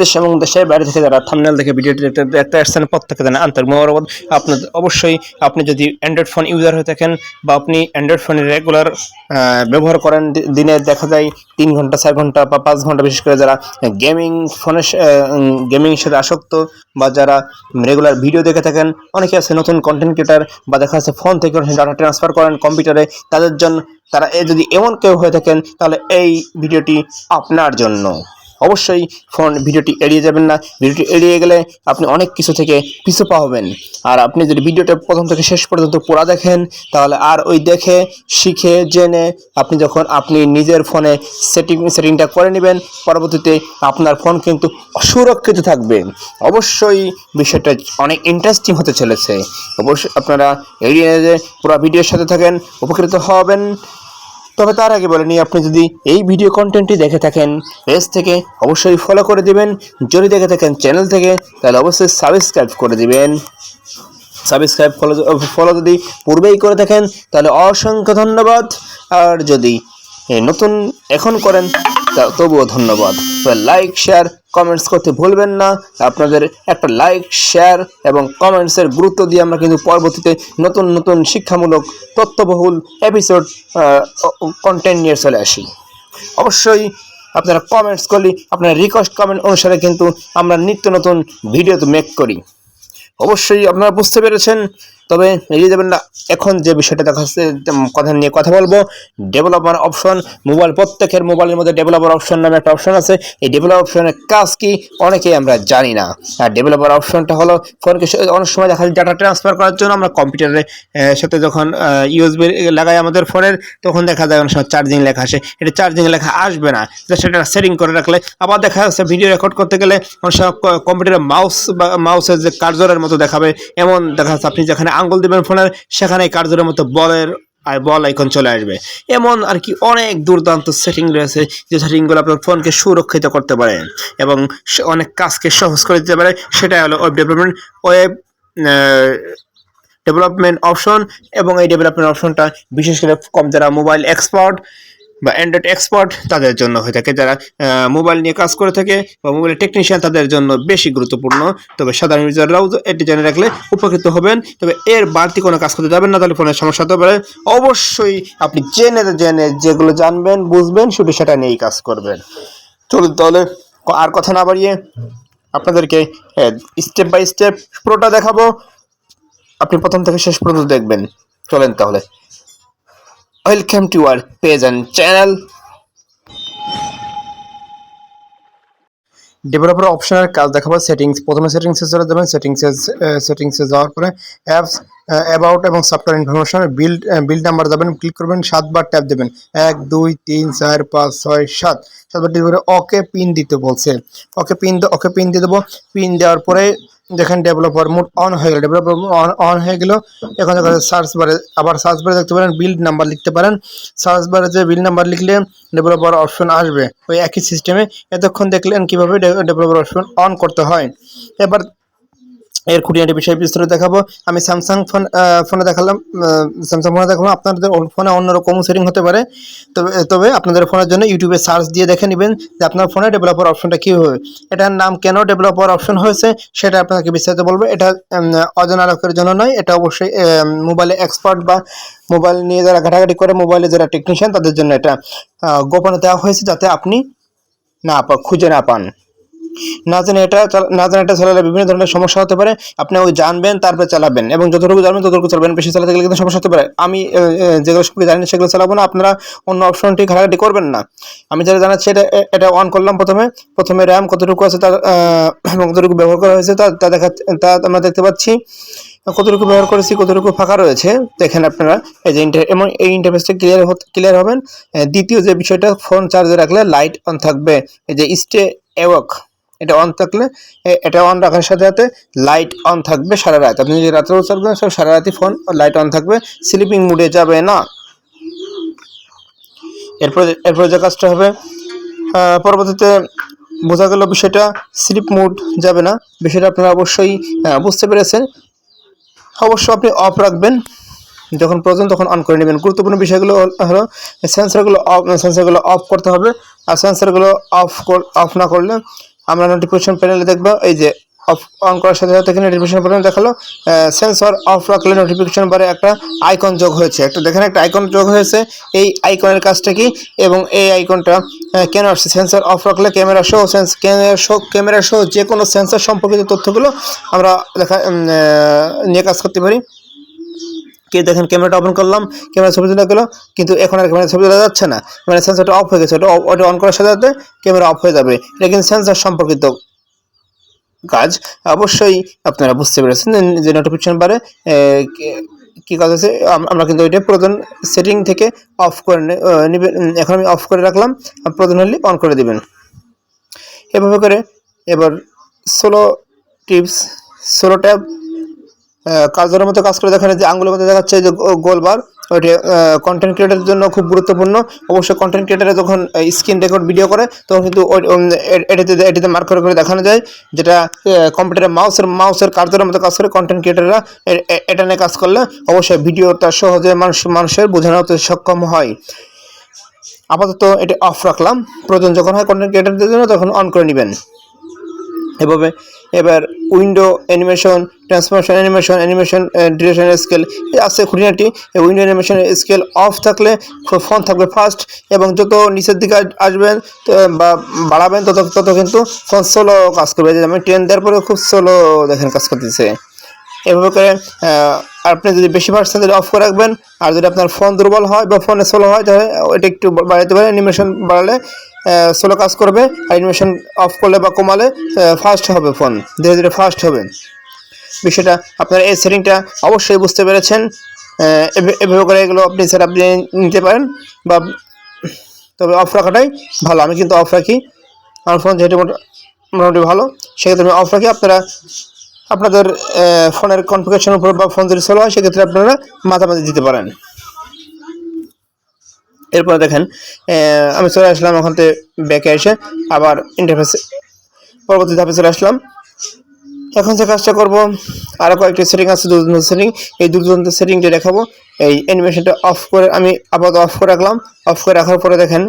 দেশ এবং দেশের বাইরে থেকে যারা থামনেল দেখে ভিডিওটি দেখতে আসছেন প্রত্যেকে জানে আন্তরিক মোবারকবাদ। আপনার অবশ্যই, আপনি যদি অ্যান্ড্রয়েড ফোন ইউজার হয়ে থাকেন বা আপনি অ্যান্ড্রয়েড ফোনে রেগুলার ব্যবহার করেন দিনে দেখা যায় তিন ঘণ্টা, চার ঘণ্টা বা পাঁচ ঘণ্টা, বিশেষ করে যারা গেমিং ফোনের গেমিং সাথে আসক্ত বা যারা রেগুলার ভিডিও দেখে থাকেন, অনেকে আছে নতুন কন্টেন্ট ক্রিয়েটার বা দেখা যাচ্ছে ফোন থেকে ডাটা ট্রান্সফার করেন কম্পিউটারে তাদের জন্য তারা যদি এমন কেউ হয়ে থাকেন, তাহলে এই ভিডিওটি আপনার জন্য। অবশ্যই ফোন ভিডিওটি এড়িয়ে যাবেন না। ভিডিওটি এড়িয়ে গেলে আপনি অনেক কিছু থেকে পিছু পাবেন আর আপনি যদি ভিডিওটা প্রথম থেকে শেষ পর্যন্ত পড়া দেখেন, তাহলে আর ওই দেখে, শিখে, জেনে আপনি যখন আপনি নিজের ফোনে সেটিং সেটিংটা করে নেবেন, পরবর্তীতে আপনার ফোন কিন্তু সুরক্ষিত থাকবে। অবশ্যই বিষয়টা অনেক ইন্টারেস্টিং হতে চলেছে। অবশ্যই আপনারা এড়িয়ে পুরো ভিডিওর সাথে থাকেন, উপকৃত হবেন। তবে তার আগে বলেনি আপনি যদি এই ভিডিও কন্টেন্টটি দেখে থাকেন পেজ থেকে অবশ্যই ফলো করে দিবেন। যদি দেখে থাকেন চ্যানেল থেকে, তাহলে অবশ্যই সাবস্ক্রাইব করে দিবেন। সাবস্ক্রাইব ফলো ফলো যদি পূর্বেই করে থাকেন, তাহলে অসংখ্য ধন্যবাদ। আর যদি নতুন এখন করেন তবুও ধন্যবাদ। লাইক শেয়ার কমেন্টস করতে ভুলবেন না। আপনাদের একটা লাইক শেয়ার এবং কমেন্টসের গুরুত্ব দিয়ে আমরা কিন্তু পরবর্তীতে নতুন নতুন শিক্ষামূলক, তথ্যবহুল এপিসোড কন্টেন্ট নিয়ে চলে আসি। অবশ্যই আপনারা কমেন্টস করলে, আপনার রিকোয়েস্ট কমেন্ট অনুসারে কিন্তু আমরা নিত্য নতুন ভিডিও তো মেক করি। অবশ্যই আপনারা বুঝতে পেরেছেন তবে এড়িয়ে যাবেন না এখন যে বিষয়টা দেখা যাচ্ছে কথা নিয়ে কথা বলব। ডেভেলপার অপশন, মোবাইল, প্রত্যেকের মোবাইলের মধ্যে ডেভেলপার অপশন নামে একটা অপশন আছে। এই ডেভেলপার অপশনের কাজ কি, অনেকেই আমরা জানি না। আর ডেভেলপার অপশনটা হলো ফোনকে অনেক সময় দেখা যায় ডাটা ট্রান্সফার করার জন্য আমরা কম্পিউটারের সাথে যখন ইউএসবি লাগাই আমাদের ফোনের, তখন দেখা যায় অনেক সময় চার্জিং লেখা আসে। এটা চার্জিং লেখা আসবে না। সেটা সেটিং করে রাখলে আবার দেখা যাচ্ছে ভিডিও রেকর্ড করতে গেলে অনেক সময় কম্পিউটারের মাউস বা মাউসের যে কার্জরের মতো দেখাবে। এমন দেখা যাচ্ছে আপনি যেখানে আঙ্গুল দিবেন ফোনের সেখানে কার্যের মতো বলের আর বল আইকন চলে আসবে। এমন আর কি অনেক দুর্দান্ত সেটিং রয়েছে যে সেটিংগুলো আপনার ফোনকে সুরক্ষিত করতে পারে এবং অনেক কাজকে সহজ করে দিতে পারে। সেটাই হলো web development web development option এবং এই ডেভেলপমেন্ট অপশনটা বিশেষ করে কম যারা মোবাইল এক্সপার্ট বা অ্যান্ড্রয়েড এক্সপার্ট তাদের জন্য হয়ে থাকে। যারা মোবাইল নিয়ে কাজ করে থাকে বা মোবাইলের টেকনিশিয়ান তাদের জন্য বেশি গুরুত্বপূর্ণ। তবে সাধারণ ইউজাররাও এটি জেনে রাখলে উপকৃত হবেন। তবে এর বাড়তি কোনো কাজ করতে যাবেন না, তাহলে ফোনের সমস্যা হতে পারে। অবশ্যই আপনি জেনে জেনে যেগুলো জানবেন, বুঝবেন, শুধু সেটা নিয়েই কাজ করবেন। চলুন তাহলে আর কথা না বাড়িয়ে আপনাদেরকে স্টেপ বাই স্টেপ পুরোটা দেখাবো। আপনি প্রথম থেকে শেষ পর্যন্ত দেখবেন। চলেন তাহলে। Welcome to our and channel. Developer অপশনের কাজ দেখাবো সেটিংস প্রথমে সেটিংসে চলে যাবেন সেটিংসে সেটিংসে যাওয়ার পরে অ্যাপস অ্যাবাউট এবং software information build build number যাবেন ক্লিক করবেন, সাতবার ট্যাপ দেবেন। এক, দুই, তিন, চার, পাঁচ, ছয়, সাত। সাতবার টিপ করে ওকে পিন দিতে বলছে। ওকে পিন ওকে পিন দিয়ে দেবো। পিন দেওয়ার পরে দেখেন ডেভেলপার মোড অন হয়ে গেল। ডেভেলপার অন অন হয়ে গেল। এখন সার্চ বারে আবার সার্চ বারে দেখতে পারেন বিল্ড নাম্বার লিখতে পারেন। সার্চ বারে যে বিল্ড নাম্বার লিখলে ডেভেলপার অপশন আসবে। ওই একই সিস্টেমে এতক্ষণ দেখলেন কীভাবে ডেভেলপার অপশন অন করতে হয়। এবার এর খুঁটিনাটি বিষয়ে বিস্তারিত দেখাবো। আমি স্যামসাং ফোন ফোনে দেখালাম স্যামসাং ফোনে দেখালাম, আপনাদের ফোনে অন্যরকম সেটিং হতে পারে। তবে তবে আপনাদের ফোনের জন্য ইউটিউবে সার্চ দিয়ে দেখে নেবেন যে আপনার ফোনে ডেভেলপার অপশনটা কী হবে এটার নাম কেন ডেভেলপার অপশন হয়েছে, সেটা আপনাকে বিস্তারিত বলব। এটা অজানা লোকের জন্য নয়, এটা অবশ্যই মোবাইলে এক্সপার্ট বা মোবাইল নিয়ে যারা ঘাটাঘাটি করে মোবাইলে যারা টেকনিশিয়ান তাদের জন্য এটা গোপনে দেওয়া হয়েছে যাতে আপনি না খুঁজে না পান। না জানে এটা না জানে এটা চালালে বিভিন্ন ধরনের সমস্যা হতে পারে। আপনি ওই জানবেন, তারপরে চালাবেন এবং যতটুকু জানবেন ততটুকু চালাবেন। বেশি চালাতে গেলে কিন্তু সমস্যা হতে পারে। আমি যেগুলো সম্পর্কে জানি সেগুলো চালাবো না, আপনারা অন্য অপশনটি ঘাটাঘাটি করবেন না। আমি যেটা জানাচ্ছি, এটা এটা অন করলাম প্রথমে। প্রথমে র্যাম কতটুকু আছে তার কতটুকু ব্যবহার করা হয়েছে তা তা দেখা, তা আমরা দেখতে পাচ্ছি। কতটুকু ব্যবহার করেছি, কতটুকু ফাঁকা রয়েছে, দেখেন আপনারা। এই যে ইন্টার এবং এই ইন্টারফেসটা ক্লিয়ার ক্লিয়ার হবেন। দ্বিতীয় যে বিষয়টা ফোন চার্জে রাখলে লাইট অন থাকবে। এই যে স্টে এওয়াক এটা অন থাকলে এটা অন রাখার সাথে সাথে লাইট অন থাকবে সারা রাত। আপনি যদি রাত্রেও চালাবেন সব সারা রাতই ফোন লাইট অন থাকবে স্লিপিং মুডে যাবে না। এরপরে এরপরে যে কাজটা হবে পরবর্তীতে বোঝা গেল বিষয়টা স্লিপ মুড যাবে না। বিষয়টা আপনারা অবশ্যই বুঝতে পেরেছেন। অবশ্য আপনি অফ রাখবেন। যখন প্রয়োজন তখন অন করে নেবেন। গুরুত্বপূর্ণ বিষয়গুলো হলো সেন্সারগুলো অফ সেন্সরগুলো অফ করতে হবে। আর সেন্সারগুলো অফ অফ না করলে আমরা নোটিফিকেশন প্যানেলে দেখব, এই যে অফ অন করার সাথে সাথে এখানে নোটিফিকেশন প্যানেল দেখাল সেন্সর অফ রাখলে নোটিফিকেশন বারে একটা আইকন যোগ হয়েছে। একটা দেখেন, একটা আইকন যোগ হয়েছে, এই আইকনের কাজটা কি? এবং এই আইকনটা কেন আসছে? সেন্সর অফ রাখলে camera show sense camera show camera show যে কোনো সেন্সর সম্পর্কিত তথ্যগুলো আমরা দেখা নিয়ে কাজ করতে পারি। কে দেখেন ক্যামেরাটা ওপেন করলাম, ক্যামেরা ছবি তোলা গেলো, কিন্তু এখন আর ক্যামেরা ছবি তোলা যাচ্ছে না। মানে সেন্সরটা অফ হয়ে গেছে, ওটা ওটা অন করার সাথে সাথে ক্যামেরা অফ হয়ে যাবে। এটা কিন্তু সেন্সর সম্পর্কিত কাজ। অবশ্যই আপনারা বুঝতে পেরেছেন যে নোটিফিকেশন বারে কি- কাজ আছে আমরা কিন্তু ওইটা প্রধান সেটিং থেকে অফ করে নিবেন এখন আমি অফ করে রাখলাম প্রধান হলে অন করে দিবেন। এভাবে করে এবার ষোলো টিপস ষোলো ট্যাব কাজের মতো কাজ করে দেখেন যে আঙ্গুলের মধ্যে দেখাচ্ছে যে গোলবার। ওইটা কন্টেন্ট ক্রিয়েটারের জন্য খুব গুরুত্বপূর্ণ। অবশ্যই কন্টেন্ট ক্রিয়েটারে যখন স্ক্রিন রেকর্ড ভিডিও করে, তখন কিন্তু এটিতে, এটাতে মার্ক করে করে দেখানো যায়, যেটা কম্পিউটারে মাউসের মাউসের কার্যের মতো কাজ করে কন্টেন্ট ক্রিয়েটাররা এটা নিয়ে কাজ করলে অবশ্যই ভিডিওটা সহজে মানুষ, মানুষের বোঝানোতে সক্ষম হয়। আপাতত এটা অফ রাখলাম। প্রয়োজন যখন হয় কন্টেন্ট ক্রিয়েটারদের জন্য, তখন অন করে নেবেন। এভাবে এবার window animation, transformation animation animation duration scale আছে খুঁটিনাটি। উইন্ডো অ্যানিমেশন স্কেল অফ থাকলে ফোন থাকবে ফাস্ট এবং যত নিচের দিকে আসবেন বা বাড়াবেন, তত তত কিন্তু ফোন স্লো কাজ করবে। আমি টেন দেওয়ার পরে খুব স্লো দেখেন কাজ করতেছে। এভাবে করে আপনি যদি বেশি পার্সেন্টেজ অফ করে রাখবেন, আর যদি আপনার ফোন দুর্বল হয় বা ফোনে স্লো হয়, তাহলে ওইটা একটু বাড়াতে পারে অ্যানিমেশন বাড়ালে স্লো কাজ করবে অ্যানিমেশন অফ করলে বা কমালে ফাস্ট হবে ফোন ধীরে ধীরে ফাস্ট হবে। বিষয়টা আপনারা এই সেটিংটা অবশ্যই বুঝতে পেরেছেন। এভাবে করে এগুলো আপনি সেট আপনি নিতে পারেন বা তবে অফ রাখাটাই ভালো। আমি কিন্তু অফ রাখি। আমার ফোন যেহেতু মোটা- মোটামুটি ভালো, সেক্ষেত্রে আমি অফ রাখি। আপনারা আপনাদের ফোনের কনফিগারেশনের উপর বা ফোন যদি স্লো হয়, সেক্ষেত্রে আপনারা মাঝামাঝি দিতে পারেন। এরপর দেখেন আমি চলে আসলাম ওখান থেকে ব্যাকে এসে আবার ইন্টারফেসে পরবর্তী ধাপে চলে আসলাম। এখন যে কাজটা করব আরও কয়েকটি সেটিং আছে, দুর্দান্ত সেটিং এই দুর্দান্ত সেটিংটা দেখাবো। এই অ্যানিমেশনটা অফ করে, আমি আপাতত অফ করে রাখলাম। অফ করে রাখার পরে দেখেন,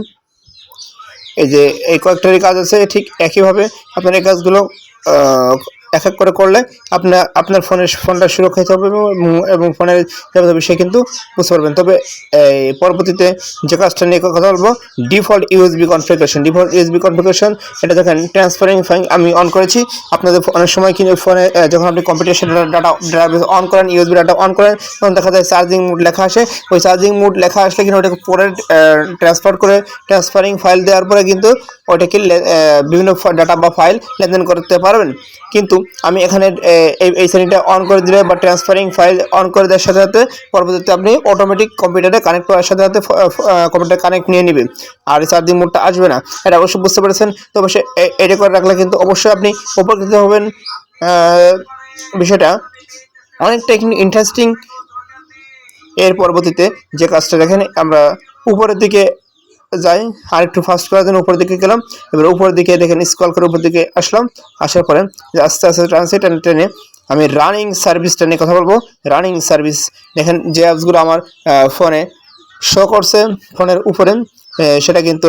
এই যে এই কয়েকটারই কাজ আছে, ঠিক একইভাবে। আপনার এই কাজগুলো এক এক করে করলে আপনার আপনার ফোনের, ফোনটা সুরক্ষিত হবে এবং ফোনের যাবতীয় বিষয় কিন্তু বুঝতে পারবেন। তবে পরবর্তীতে যে কাজটা নিয়ে কথা বলব, default USB configuration default USB configuration এটা দেখেন ট্রান্সফারিং ফাইন আমি অন করেছি। আপনাদের অনেক সময় কিন্তু ফোনে যখন আপনি কম্পিউটার ডাটা ডাটা অন করেন, ইউএসবি ডাটা অন করেন, তখন দেখা যায় চার্জিং মুড লেখা আসে। ওই চার্জিং মুড লেখা আসলে কিন্তু ওটাকে পরে ট্রান্সফার করে ট্রান্সফারিং ফাইল দেওয়ার পরে কিন্তু ওটাকে বিভিন্ন ডাটা বা ফাইল লেনদেন করতে পারবেন। কিন্তু আমি এখানে এই শ্রেণীটা অন করে দিলে বা ট্রান্সফারিং ফাইল অন করে দেওয়ার সাথে সাথে পরবর্তীতে আপনি অটোমেটিক কম্পিউটারে কানেক্ট করার সাথে সাথে কম্পিউটার কানেক্ট নিয়ে নেবে আর চার্জিং মোডটা আসবে না। এটা অবশ্যই বুঝতে পেরেছেন। তো অবশ্যই এটা করে রাখলে কিন্তু অবশ্যই আপনি উপকৃত হবেন। বিষয়টা অনেকটা ইন্টারেস্টিং এর পরবর্তীতে যে কাজটা দেখেন, আমরা উপরের দিকে যাই আর একটু ফাস্ট করার জন্য উপরের দিকে গেলাম, এবার উপরের দিকে দেখেন স্কল করে উপর দিকে আসলাম, আসার পরে আস্তে আস্তে ট্রান্সলেট টেনে আমি রানিং সার্ভিসটা নিয়ে কথা বলব। রানিং সার্ভিস দেখেন যে অ্যাপসগুলো আমার ফোনে শো করছে ফোনের উপরে সেটা কিন্তু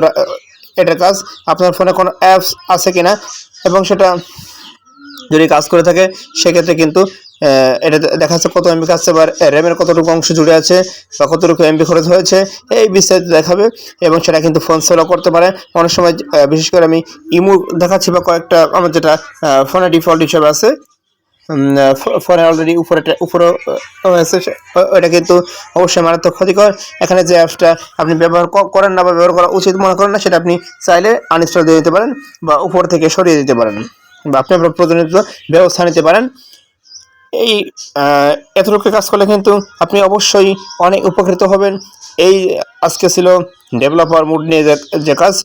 এটার কাজ। আপনার ফোনে কোনো অ্যাপস আছে কিনা, এবং সেটা যদি কাজ করে থাকে, সেক্ষেত্রে কিন্তু এটা দেখা যাচ্ছে কত এমবি কাছে বা র্যামের কতটুকু অংশ জুড়ে আছে বা কতটুকু এমবি খরচ হয়েছে, এই বিস্তারিত দেখাবে, এবং সেটা কিন্তু ফোন সেলও করতে পারে। অনেক সময় বিশেষ করে আমি ইমু দেখাচ্ছি বা কয়েকটা, আমার যেটা ফোনে ডিফল্ট হিসেবে আছে ফোনে অলরেডি উপরে উপরে হয়েছে ওটা কিন্তু অবশ্যই মারাত্মক ক্ষতিকর। এখানে যে অ্যাপসটা আপনি ব্যবহার করেন না বা ব্যবহার করা উচিত মনে করেন না, সেটা আপনি চাইলে আনইনস্টল দিয়ে দিতে পারেন, বা উপর থেকে সরিয়ে দিতে পারেন, বা আপনি আপনার প্রতিনিধিত্ব, ব্যবস্থা নিতে পারেন। এই এতটুকু কাজ করলে কিন্তু আপনি অবশ্যই অনেক উপকৃত হবেন। এই আজকে ছিল ডেভেলপার মুড নিয়ে যে- কাজ।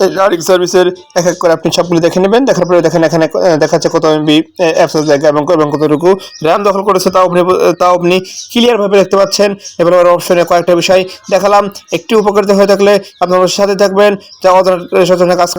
লার্নিং সার্ভিসের এক এক করে আপনি সবগুলো দেখে নেবেন। দেখার পরে দেখেন এখানে দেখাচ্ছে কত এমবি অ্যাপসের জায়গা এবং এবং কতটুকু র্যাম দখল করেছে, তাও আপনি তাও আপনি ক্লিয়ারভাবে দেখতে পাচ্ছেন। ডেভেলপার অপশনে কয়েকটা বিষয় দেখালাম। একটু উপকৃত হয়ে থাকলে আপনার সাথে থাকবেন। যা অজানা কাজ